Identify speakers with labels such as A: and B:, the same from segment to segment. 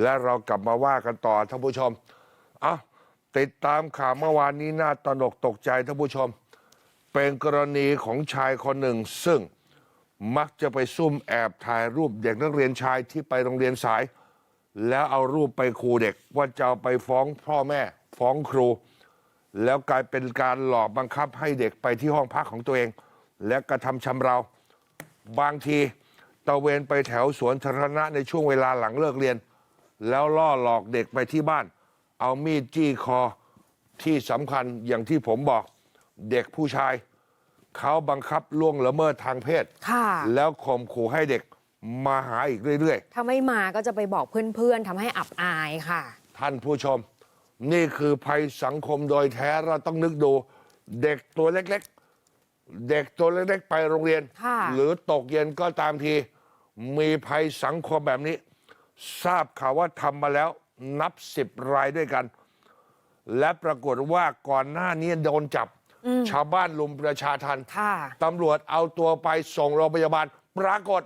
A: และเรากลับมาว่ากันต่อท่านผู้ชมเอาติดตามข่าวเมื่อวานนี้น่าตระหนกตกใจท่านผู้ชม เป็นกรณีของชายคนหนึ่ง ซึ่งมักจะไปซุ่มแอบถ่ายรูปเด็กนักเรียนชายที่ไปโรงเรียนสาย แล้วเอารูปไปขู่เด็กว่าจะเอาไปฟ้องพ่อแม่ ฟ้องครู แล้วกลายเป็นการหลอกบังคับให้เด็กไปที่ห้องพักของตัวเอง และกระทำชำเรา บางทีตะเวนไปแถวสวนสาธารณะในช่วงเวลาหลังเลิกเรียน แล้วล่อหลอกเด็กไปที่บ้าน เอามีดจี้คอที่สำคัญอย่างที่ผมบอก เด็กผู้ชาย เขาบังคับล่วงละเมิดทางเพศ
B: ค่ะ
A: แล้วข่มขู่ให้เด็กมาหาอีกเรื่อย
B: ถ้าไม่มาก็จะไปบอกเพื่อนๆทำให้อับอายค่ะ
A: ๆ ท่านผู้ชม นี่คือภัยสังคมโดยแท้เราต้องนึกดู เด็กตัวเล็กๆ เด็กตัวเล็กๆ ไปโรงเรียน
B: ค่ะ
A: หรือตกเย็นก็ตามที มีภัยสังคมแบบนี้ ทราบข่าวว่าทำมาแล้วนับสิบรายด้วยกัน และปรากฏว่าก่อนหน้านี้โดนจับ ชาวบ้านลุมประชาทัน
B: ค่ะ
A: ตำรวจเอาตัวไปส่งโรงพยาบาล ปรากฏ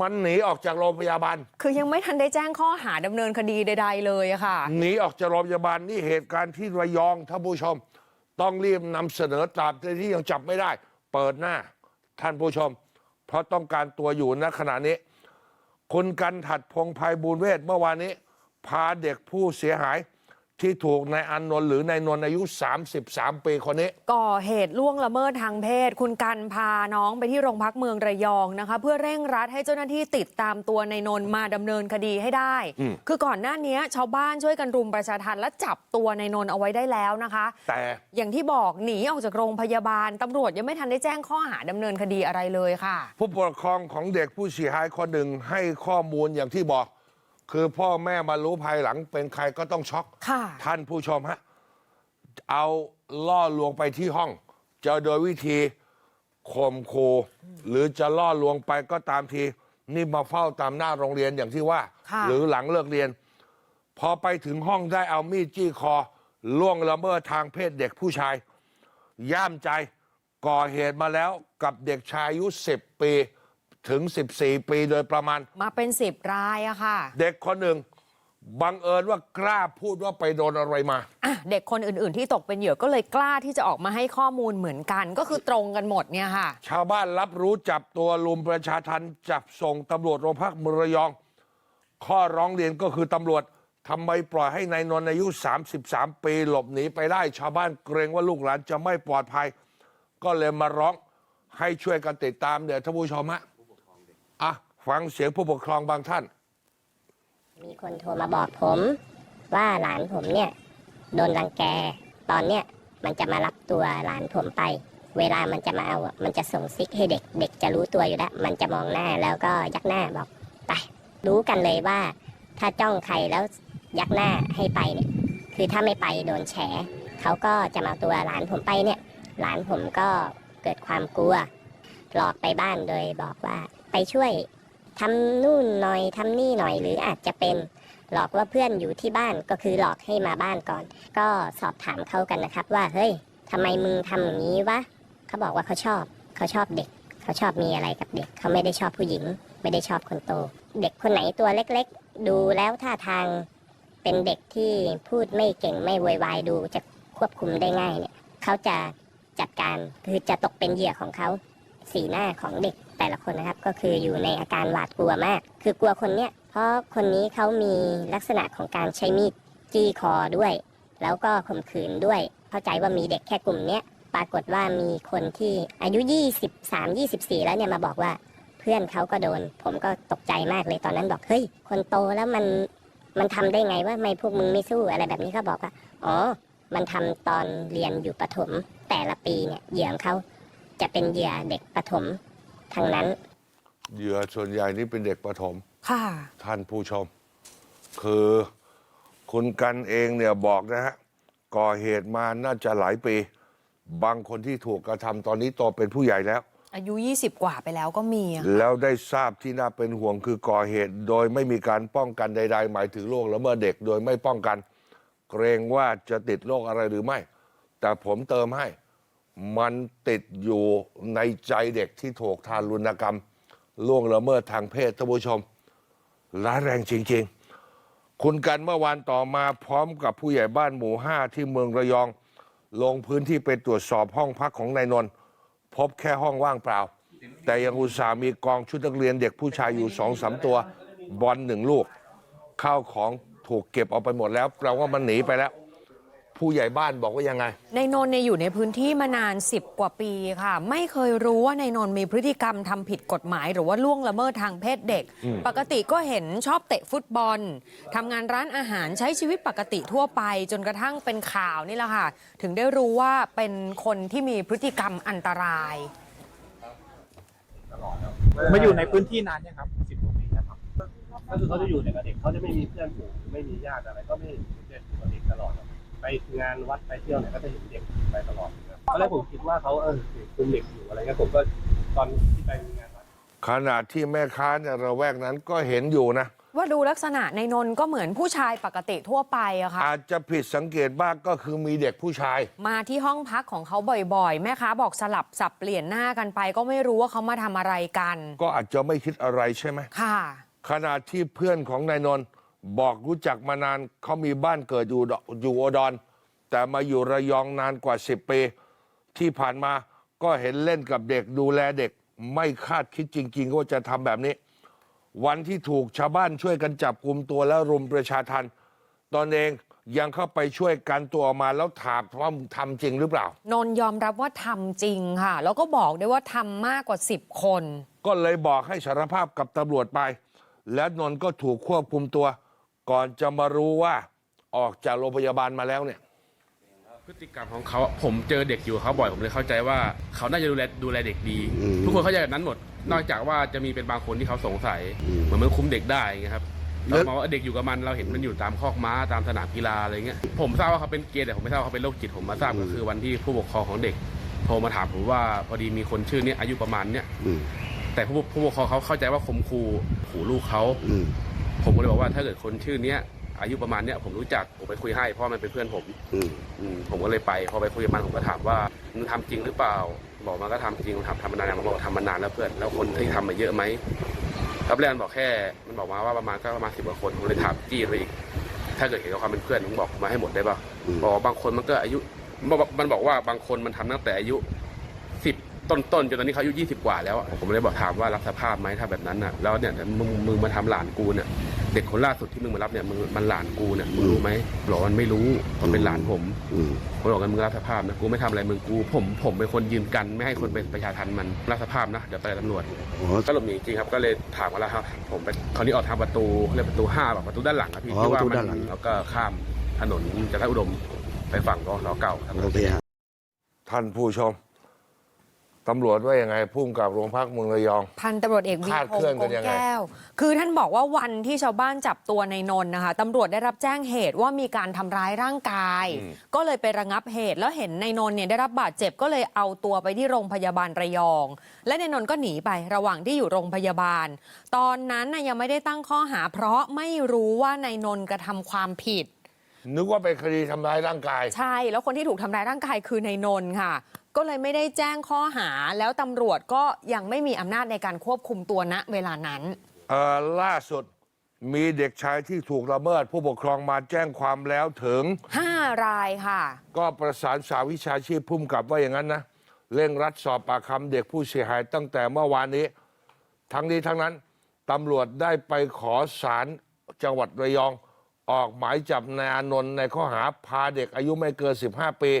A: มันหนีออกจากโรงพยาบาล
B: คือยังไม่ทันได้แจ้งข้อหาดำเนินคดีใด ๆ เลยอะค่ะ
A: หนีออกจากโรงพยาบาลนี่เหตุการณ์ที่ระยองท่านผู้ชม ต้องรีบนำเสนอตราบที่ยังจับไม่ได้ เปิดหน้าท่านผู้ชม เพราะต้องการตัวอยู่ณขณะนี้ คุณกันถัดพงภัยบูลเวทเมื่อวานนี้ พาเด็กผู้เสียหาย ที่ถูกนายอานนท์หรือนายนนท์อายุ 33 ปีคนนี้
B: ก่อเหตุล่วงละเมิดทางเพศ คุณกันพาน้องไปที่โรงพักเมืองระยองนะคะ เพื่อเร่งรัดให้เจ้าหน้าที่ติดตามตัวในนนท์มาดำเนินคดีให้ได้
A: อืม
B: คือก่อนหน้านี้ชาวบ้านช่วยกันรุมประชาทันและจับตัวในนนท์เอาไว้ได้แล้วนะคะ
A: แต่
B: อย่างที่บอกหนีออกจากโรงพยาบาลตำรวจยังไม่ทันได้แจ้งข้อหาดำเนินคดีอะไรเลยค่ะ
A: ผู้ปกครองของเด็กผู้เสียหายคนหนึ่งให้ข้อมูลอย่างที่บอก คือพ่อแม่มารู้ภายหลังเป็นใครก็ต้องช็อก
B: ค่ะ
A: ท่านผู้ชมฮะ เอาล่อลวงไปที่ห้อง จะโดยวิธีข่มขู่หรือจะล่อลวงไปก็ตามที นี่มาเฝ้าตามหน้าโรงเรียนอย่างที่ว่า
B: ค่ะ
A: หรือหลังเลิกเรียน พอไปถึงห้องได้เอามีดจี้คอ ล่วงละเมิดทางเพศเด็กผู้ชาย ย่ามใจก่อเหตุมาแล้วกับเด็กชายอายุ10 ปี ถึง 14 ปีโดยประมาณ
B: มาเป็นสิบรายอะค่ะ
A: เด็กคนหนึ่งบังเอิญว่ากล้าพูดว่าไปโดนอะไรมา
B: อะเด็กคนอื่น ๆ ที่ตกเป็นเหยื่อก็เลยกล้าที่จะออกมาให้ข้อมูลเหมือนกัน ก็คือตรงกันหมดเนี่ยค่ะ
A: ชาวบ้านรับรู้จับตัวลุมประชาทันจับส่งตำรวจโรงพักเมืองระยอง ข้อร้องเรียนก็คือตำรวจทำไมปล่อยให้นายนนท์อายุ 33 ปีหลบหนีไปได้ ชาวบ้านเกรงว่าลูกหลานจะไม่ปลอดภัย ก็เลยมาร้องให้ช่วยกันติดตามเดี๋ยวท่านผู้ชมฮะ อะฟังเสียงผู้ปกครองบางท่าน
C: มีคนโทรมาบอกผม ว่าหลานผมเนี่ย โดนรังแก ตอนเนี้ยมันจะมารับตัวหลานผมไป เวลามันจะมาเอาอะมันจะส่งซิกให้เด็ก เด็กจะรู้ตัวอยู่แล้วมันจะมองหน้าแล้วก็ยักหน้าบอกไปรู้กันเลยว่า ถ้าจ้องใครแล้วยักหน้าให้ไปเนี่ยคือถ้าไม่ไปโดนแฉเขาก็จะมาตัวหลานผมไปเนี่ย หลานผมก็เกิดความกลัว หลอกไปบ้านโดยบอกว่า ไปช่วยทำนู่นหน่อยทำนี่หน่อยหรืออาจจะเป็นหลอกว่าเพื่อนอยู่ที่บ้านก็คือหลอกให้มาบ้านก่อน ก็สอบถามเขากันนะครับ ว่าเฮ้ยทำไมมึงทำอย่างนี้วะเขาบอกว่าเขาชอบเขาชอบเด็ก เขาชอบมีอะไรกับเด็ก เขาไม่ได้ชอบผู้หญิง ไม่ได้ชอบคนโต เด็กคนไหนตัวเล็กๆ ดูแล้วท่าทางเป็นเด็กที่พูดไม่เก่งไม่โวยวายดูจะควบคุมได้ง่ายเนี่ยเขาจะจัดการคือจะตกเป็นเหยื่อของเขาสีหน้าของเด็กแต่ละคนนะครับก็คืออยู่ในอาการหวาดกลัวมาก คือกลัวคนเนี้ยเพราะคนนี้เขามีลักษณะของการใช้มีดจี้คอด้วย แล้วก็ข่มขืนด้วย เข้าใจว่ามีเด็กแค่กลุ่มเนี้ยปรากฏว่ามีคนที่อายุ 23 24 แล้วเนี่ยมาบอกว่าเพื่อนเขาก็โดน ผมก็ตกใจมากเลยตอนนั้นบอกเฮ้ยคนโตแล้วมันมันทำได้ไงว่าไม่พวกมึงไม่สู้อะไรแบบนี้เขาบอกว่าอ๋อ มันทำตอนเรียนอยู่ประถมแต่ละปีเนี่ยเหยื่อเขาจะเป็นเหยื่อเด็กประถม ทั้งนั้น
A: เหยื่อส่วนใหญ่นี่เป็นเด็กประถม
B: ค่ะ
A: ท่านผู้ชม คือคุณกันเองเนี่ยบอกนะฮะก่อเหตุมาน่าจะหลายปี บางคนที่ถูกกระทำตอนนี้โตเป็นผู้ใหญ่แล้ว
B: อายุ 20 กว่าไปแล้วก็มีอะ
A: แล้วได้ทราบที่น่าเป็นห่วงคือก่อเหตุ โดยไม่มีการป้องกันใด ๆ หมายถึงโรคละเมิดเด็กโดยไม่ป้องกัน เกรงว่าจะติดโรคอะไรหรือไม่ แต่ผมเติมให้ มันติดอยู่ในใจเด็กที่ถูกทารุณกรรม ล่วงละเมิดทางเพศท่านผู้ชมร้ายแรงจริง ๆ คุณกันเมื่อวานต่อมาพร้อมกับผู้ใหญ่บ้านหมู่ห้าที่เมืองระยอง ลงพื้นที่ไปตรวจสอบห้องพักของนายนนท์พบแค่ห้องว่างเปล่า แต่ยังอุตส่าห์มีกองชุดนักเรียนเด็กผู้ชายอยู่สองสามตัว บอลหนึ่งลูกข้าวของถูกเก็บเอาไปหมดแล้วแปลว่ามันหนีไปแล้ว ผู้ใหญ่บ้านบอกว่ายังไง
B: ในนนท์เนี่ยอยู่ในพื้นที่มานาน 10 กว่าปีค่ะ ไม่เคยรู้ว่าในนนท์มีพฤติกรรมทำผิดกฎหมาย หรือว่าล่วงละเมิดทางเพศเด็ก ปกติก็เห็นชอบเตะฟุตบอลทำงานร้านอาหารใช้ชีวิตปกติทั่วไป จนกระทั่งเป็นข่าวนี่แหละค่ะ ถึงได้รู้ว่าเป็นคนที่มีพฤติกรรมอันตราย
D: มาอยู่ในพื้นที่นานยังครับสิบกว่าปีแล้วครับ
E: ก็คือเขาจะอยู่ในกับเด็กเขาจะไม่มีเพื่อนฝูงไม่มีญาติอะไรก็ไม่เด็กกับเด็กตลอดครับ ไปงานวัดไปเที่ยวเนี่ยก็จะเห็นเด็กไปตลอดครับตอนแรกผมคิดว่าเขาเออเด็กคุมเด็กอยู่อะไรเงี้ยผมก็ตอนที่ไปงานวัด
A: ขณะที่แม่ค้าในระแวกนั้นก็เห็นอยู่นะ
B: ว่าดูลักษณะในนนท์ก็เหมือนผู้ชายปกติทั่วไปอะค่ะ
A: อาจจะผิดสังเกตบ้างก็คือมีเด็กผู้ชาย
B: มาที่ห้องพักของเขาบ่อยๆ แม่ค้าบอกสลับสับเปลี่ยนหน้ากันไป ก็ไม่รู้ว่าเขามาทำอะไรกัน
A: ก็อาจจะไม่คิดอะไรใช่ไหม
B: ค่ะ
A: ขณะที่เพื่อนของนายนนท์ บอกรู้จักมานานเขามีบ้านเกิดอยู่ดอยู่อุดรแต่มาอยู่ระยองนานกว่า 10 ปี ที่ผ่านมาก็เห็นเล่นกับเด็กดูแลเด็ก ไม่คาดคิดจริงๆว่าจะทำแบบนี้ วันที่ถูกชาวบ้านช่วยกันจับกลุ่มตัวแล้วรุมประชาทันตอนเองยังเข้าไปช่วยกันตัวออกมาแล้วถามว่ามึงทำจริงหรือเปล่า
B: นนท์ยอมรับว่าทำจริงค่ะ แล้วก็บอกด้วยว่าทำมากกว่า 10 คน
A: ก็เลยบอกให้สารภาพกับตำรวจไป และนนท์ก็ถูกควบคุมตัว ก่อนจะมารู้ว่าออกจากโรงพยาบาลมาแล้วเนี่ย
F: พฤติกรรมของเขาผมเจอเด็กอยู่กับเขาบ่อยผมเลยเข้าใจว่าเขาน่าจะดูแลดูแลเด็กดีทุกคนเข้าใจแบบนั้นหมด นอกจากว่าจะมีเป็นบางคนที่เขาสงสัยเหมือนมันคุมเด็กได้ไงครับเรามองว่าเด็กอยู่กับมันเราเห็นมันอยู่ตามคอกม้าตามสนามกีฬาอะไรเงี้ยผมทราบว่าเขาเป็นเกย์แต่ผมไม่ทราบว่าเขาเป็นโรคจิตผมมาทราบก็คือวันที่ผู้ปกครองของเด็กโทรมาถามผมว่าพอดีมีคนชื่อเนี้ยอายุประมาณเนี้ยแต่ผู้ผู้ปกครองเขาเข้าใจว่าข่มขู่ขู่ลูกเขา ผมก็เลยบอกว่าถ้าเกิดคนชื่อเนี้ยอายุประมาณเนี้ยผมรู้จักผมไปคุยให้เพราะมันเป็นเพื่อนผมอืมผมก็เลยไปพอไปคุยกับมันผมก็ถามว่ามึงทำจริงหรือเปล่า บอกมันก็ทำจริงผมถามทำมานานยังมันบอกทำมานานแล้วเพื่อนแล้วคนที่ทำมาเยอะไหมครับแรกมันบอกแค่ มันบอกมาว่าประมาณก็ประมาณสิบกว่าคนผมเลยถามจี้ไปอีก ถ้าเกิดเห็นกับความเป็นเพื่อนมึงบอกมาให้หมดได้ป่ะบอกว่าบางคนมันก็อายุมันบอกมันบอกว่าบางคนมันทำตั้งแต่อายุสิบ ต้นๆจนตอนนี้เขาอายุยี่สิบกว่าแล้วอะผมเลยบอกถามว่ารับสภาพไหมถ้าแบบนั้นน่ะแล้วเนี่ยมึงมึงมาทำหลานกูเนี่ยเด็กคนล่าสุดที่มึงมารับเนี่ยมึงมันหลานกูเนี่ยมึงรู้ไหมบอกว่ามันไม่รู้มันเป็นหลานผมผมบอกกันมึงรับสภาพนะกูไม่ทำอะไรมึงกูผมผมเป็นคนยืนกันไม่ให้คนไปประชาทันมันรับสภาพนะเดี๋ยวไปตำรวจก็หลบหนีจริงครับก็เลยถามกันแล้วครับ ผมไปคราวนี้ออกทางประตูเรียกประตูห้าแบบประตูด้านหลังครับพี่
G: อ๋อ
F: ที่ว่า
G: ประตู
F: มั
G: ด้านหลัง
F: แล้วก็ข้ามถนนจันทอุดมไปฝั่งกรเก่าครับ
G: โอเคฮะ
A: ท่านผู้ชม ตำรวจว่ายังไงพุ่มกับโรงพักเมืองระยอง
B: พันตำรวจเอกวี
A: คาด
B: พ
A: เคลื่อง
B: ศ์
A: กั
B: ก
A: น
B: ง
A: ยังไง
B: แก้ว คือท่านบอกว่าวันที่ชาวบ้านจับตัวในนนท์นะคะตำรวจได้รับแจ้งเหตุว่ามีการทำร้ายร่างกาย ก็เลยไประงับเหตุ แล้วเห็นในนนท์เนี่ยได้รับบาดเจ็บก็เลยเอาตัวไปที่โรงพยาบาลระยอง และในนนท์ก็หนีไประหว่างที่อยู่โรงพยาบาล ตอนนั้นน่ะยังไม่ได้ตั้งข้อหา เพราะไม่รู้ว่าในนนท์กระทำความผิด
A: นึกว่าเป็นคดีทำร้ายร่างกาย
B: ใช่ แล้วคนที่ถูกทำร้ายร่างกายคือในนนท์ค่ะ ก็เลยไม่ได้แจ้งข้อหาแล้วตำรวจก็ยังไม่มีอำนาจในการควบคุมตัวณเวลานั้น
A: เอ่อล่าสุดมีเด็กชายที่ถูกละเมิด ผู้ปกครองมาแจ้งความแล้วถึง
B: 5 รายค่ะ
A: ก็ประสานสาวิชาชีพพุ่มกับว่าอย่างนั้นนะ เร่งรัดสอบปากคำเด็กผู้เสียหายตั้งแต่เมื่อวานนี้ ทั้งนี้ทั้งนั้นตำรวจได้ไปขอสารจังหวัดระยอง ออกหมายจับนายอานนท์ในข้อหาพาเด็กอายุไม่เกิน 15 ปี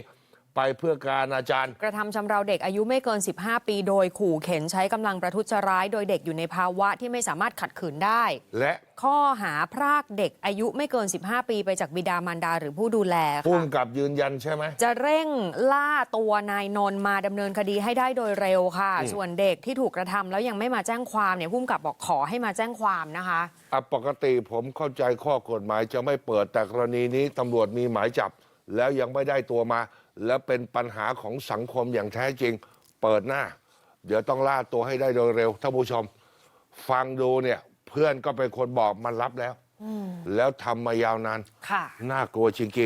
A: ไปเพื่อการอนาจาร
B: กระทำชำเราเด็กอายุไม่เกิน 15 ปีโดยขู่เข็นใช้กำลังประทุษร้าย โดยเด็กอยู่ในภาวะที่ไม่สามารถขัดขืนได้
A: และ
B: ข้อหาพรากเด็กอายุไม่เกิน 15 ปีไปจากบิดามารดาหรือผู้ดูแล
A: พุ่
B: ค่ะ
A: มกับยืนยันใช่ไหม
B: จะเร่งล่าตัวนายนนท์มาดำเนินคดีให้ได้โดยเร็วค่ะ ส่วนเด็กที่ถูกกระทำแล้วยังไม่มาแจ้งความเนี่ยพุ่มกับบอกขอให้มาแจ้งความนะคะ
A: อะปกติผมเข้าใจข้อกฎหมายจะไม่เปิดแต่กรณีนี้ตำรวจมีหมายจับ แล้วยังไม่ได้ตัวมา และเป็นปัญหาของสังคมอย่างแท้จริง เปิดหน้า เดี๋ยวต้องล่าตัวให้ได้โดยเร็วท่านผู้ชม ฟังดูเนี่ยเพื่อนก็เป็นคนบอกมันรับแล้ว แล้วทำมายาวนาน
B: ค่ะ
A: น่ากลัวจริงๆ